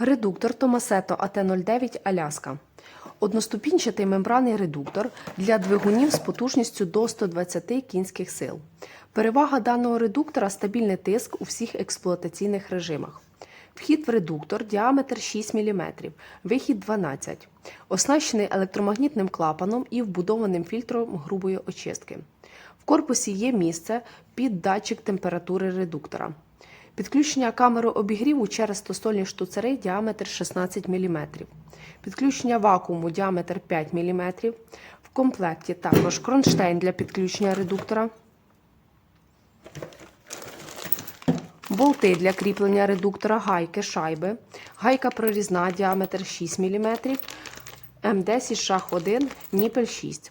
Редуктор Томасето АТ-09 Аляска. Одноступінчатий мембранний редуктор для двигунів з потужністю до 120 кінських сил. Перевага даного редуктора стабільний тиск у всіх експлуатаційних режимах. Вхід в редуктор діаметр 6 мм, вихід 12 Оснащений електромагнітним клапаном і вбудованим фільтром грубої очистки. В корпусі є місце під датчик температури редуктора. Підключення камери обігріву через стосольні штуцери діаметр 16 мм. Підключення вакууму діаметр 5 мм. В комплекті також кронштейн для підключення редуктора. Болти для кріплення редуктора, гайки, шайби, гайка прорізна діаметр 6 мм, М10 шах 1, ніпель 6.